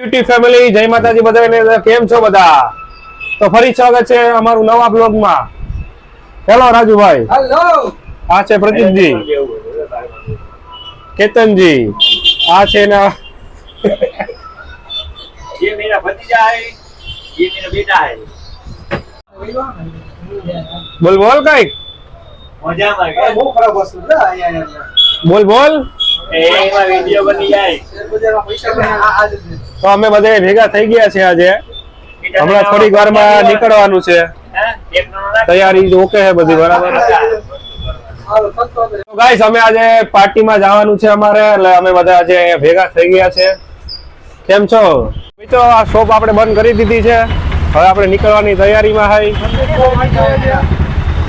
YouTube family જય માતાજી બધાને કેમ છો બધા તો ફરી સ્વાગત છે અમારું નવા બ્લોગમાં હેલો રાજુભાઈ હેલો આ છે પ્રદીપજી કેતનજી આ છે ના ये मेरा भतीजा है ये मेरा बेटा है બોલ બોલ કઈક મજામાં કે બહુ ખરાબ વસ્તુ છે અહીંયા અહીંયા. બોલ બોલ તો અમે બધા ભેગા થઈ ગયા છે આજે. હમણાં થોડીક વારમાં નીકળવાનું છે. તૈયારી ઓકે છે બધી, બરાબર? ગાઈસ, અમે આજે પાર્ટીમાં જવાનું છે અમારે, એટલે અમે બધા આજે ભેગા થઈ ગયા છે. કેમ છો? મિત્રો, આ શોપ આપણે બંધ કરી દીધી છે. હવે આપણે નીકળવાની તૈયારીમાં હાઈ.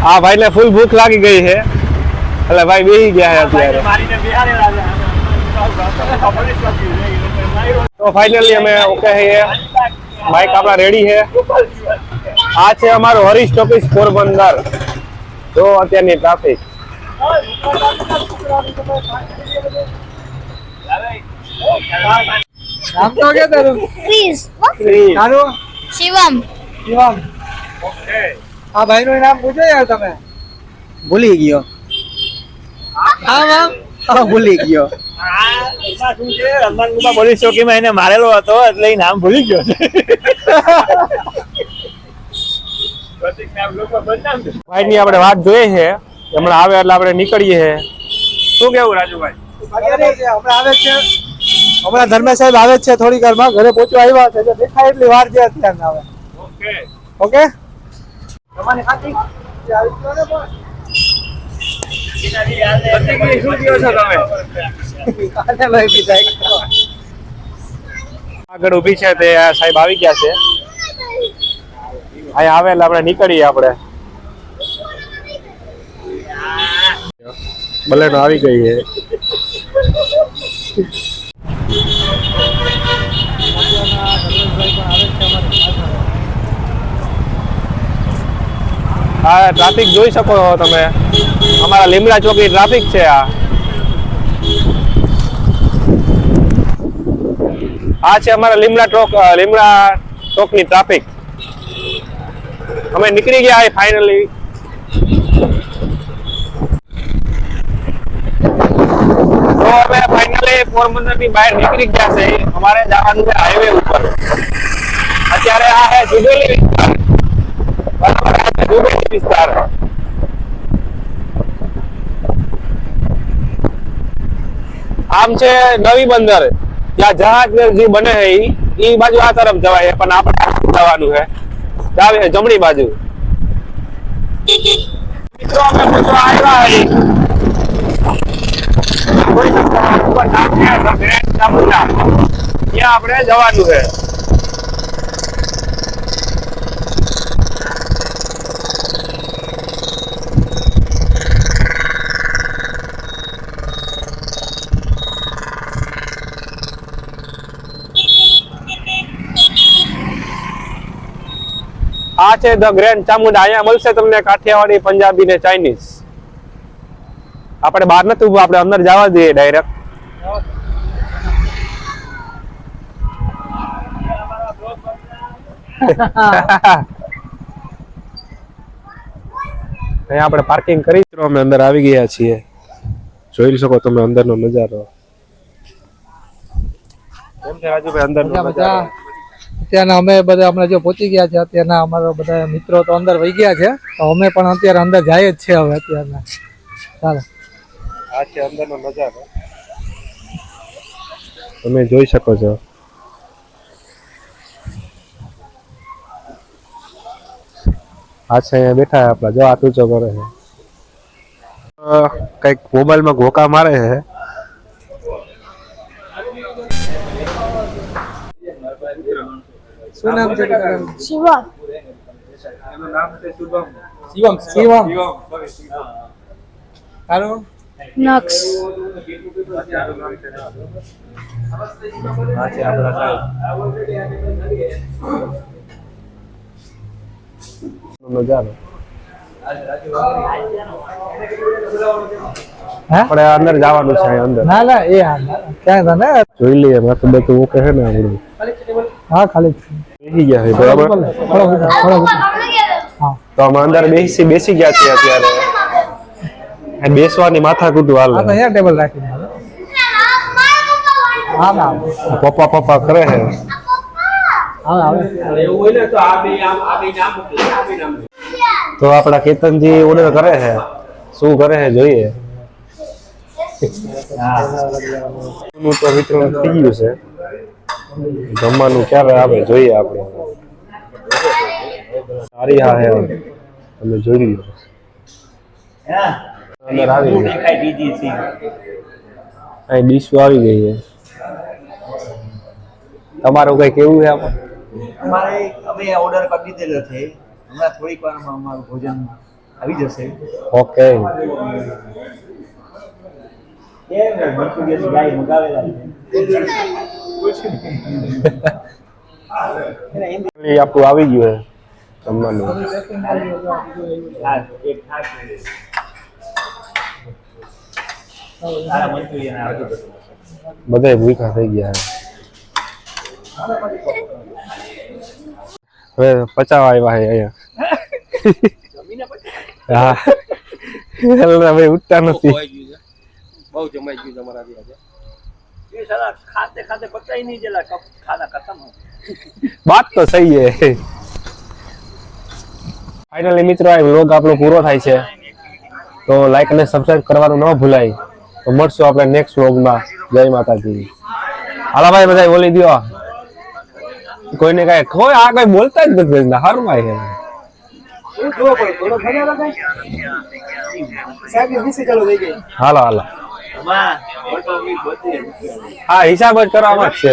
આ ભાઈને ફૂલ ભૂખ લાગી ગઈ છે. એટલે ભાઈ બેસી ગયા અત્યારે. તો ફાઇનલી અમે ઓકે છીએ બાઇક આપણા રેડી છે. આ છે અમારું હરીશ ટોપિસ પોરબંદર. જો અત્યારની ટ્રાફિક નામ તો કે તારું? ક્રિસ તારું? શિવમ. શિવમ. આ ભાઈનું નામ પૂછો યાર તમે. ભૂલી ગયો. મામ ભૂલી ગયો શું પોલીસ ચોકીમાં એને મારેલો હતો એટલે એ નામ ભૂલી ગયો. ભાઈની આપણે વાત જોઈએ છે. હમણાં આવે એટલે આપણે નીકળીએ છે. શું કેવું રાજુભાઈ? હમણાં આવે છે હમણાં ધર્મે સાહેબ આવે છે થોડી વારમાં ઘરે પહોંચવા આવ્યા છે દેખાય એટલી વાર છે અત્યારે આવે. ઓકે. ઓકે? તમારી ખાતી આવી ગયો ને પણ. પ્રતિક્રિયા શું કહો છો તમે આને લઈ લીધા એક તો. આગળ ઊભી છે તે સાહેબ આવી ગયા છે. અહીંયા આવે એટલે આપણે નીકળીએ આપણે. બલેનો આવી ગઈ છે. હા ટ્રાફિક જોઈ શકો છો તમે. અમારા લીમડા ચોકી ટ્રાફિક છે આ. આ છે અમારા લીમડા ચોક લીમડા ચોકની ટ્રાફિક અમે નીકળી ગયા ફાઇનલી તો અમે ફાઇનલી પોરબંદરની બહાર નીકળી ગયા છે અમારે જવાનું છે હાઈવે ઉપર. અત્યારે આ જુબેલી. આ જુબેલી આમ છે નવી બંદર. ત્યાં જહાજ જે બને છે ઈ બાજુ આ તરફ જવાય પણ આપણે જવાનું છે. ડાબે જમણી બાજુ. મિત્રો, અમે મિત્રો આવ્યા હી કોઈ શકો ઉપર નામ છે ત્યાં આપણે જવાનું છે. આ છે ધ ગ્રેન્ડ ચામુંડા. અહીંયા મળશે તમને કાઠિયાવાડી પંજાબી ને ચાઇનીઝ. આપણે બહાર નથી ઉભું આપણે અંદર જવા દઈએ ડાયરેક્ટ અહીંયા આપણે પાર્કિંગ કરી. અમે અંદર આવી ગયા છીએ. જોઈ શકો તમે અંદરનો નજારો. કેમ છે રાજુભાઈ અંદરનો અત્યારના અમે બધા હમણાં જો પહોંચી ગયા છે અત્યારના અમારા બધા મિત્રો તો અંદર વહી ગયા છે. તો અમે પણ અત્યારે અંદર જાય જ છે હવે અત્યારના. ચાલો. આ છે અંદરનો નજારો. તમે જોઈ શકો છો. આ અહીંયા બેઠા આપણા, જો આટલું જો કરે છે. કંઈક મોબાઈલમાં ઘોકા મારે છે. શું નામ છે તમારું શિવમ શિવમ શિવમ તારું નક્ષ નજારો હા આપણે અંદર જવાનું છે અહીં અંદર ના ના એ હા ના. ક્યાં હતા ને જોઈ લઈએ માથું બેઠું ઓકે છે ને આપણું હા ખાલી બેસી ગયા છે બરાબર? થોડો થોડો થોડો હા. તો અમે અંદર બેસી બેસી ગયા છીએ અત્યારે. બેસવાની માથા કૂટું હાલ. ટેબલ રાખી પપ્પા પપ્પા કરે છે. તો આપણા કેતનજી ઓર્ડર કરે છે. શું કરે છે જોઈએ. નું તો વિતરણ થઈ ગયું છે. જમવાનું ક્યારે આવે જોઈએ આપણે? સારી હા હે તમે જોઈ લો અંદર આવી ગઈ અહીં ડીશો આવી ગઈ છે. તમારું કઈ કેવું છે અમારે અમે ઓર્ડર કરી દીધેલો છે. હમણાં થોડીક વારમાં અમારું ભોજન આવી જશે. ઓકે. મંચુરિયન ગાય મંગાવેલા છે. આપણું આવી ગયું જમવાનું. બધા ભૂખા થઈ ગયા હવે પચાવ આવ્યા છે અહીંયા. હા. ભાઈ ઉઠતા નથી. તો સહી છે ફાઇનલી મિત્રો આ વ્લોગ આપણો પૂરો થાય છે. તો લાઈક અને સબસ્ક્રાઇબ કરવાનું ન ભૂલાય. તો મળશું આપણે નેક્સ્ટ વ્લોગમાં જય માતાજી. હાલા ભાઈ બધા બોલી દો કોઈને કઈ કોઈ આ કઈ બોલતા જ નથી હારું ભાઈ છે હાલો હાલો. હા હિસાબ જ કરવામાં જ છે.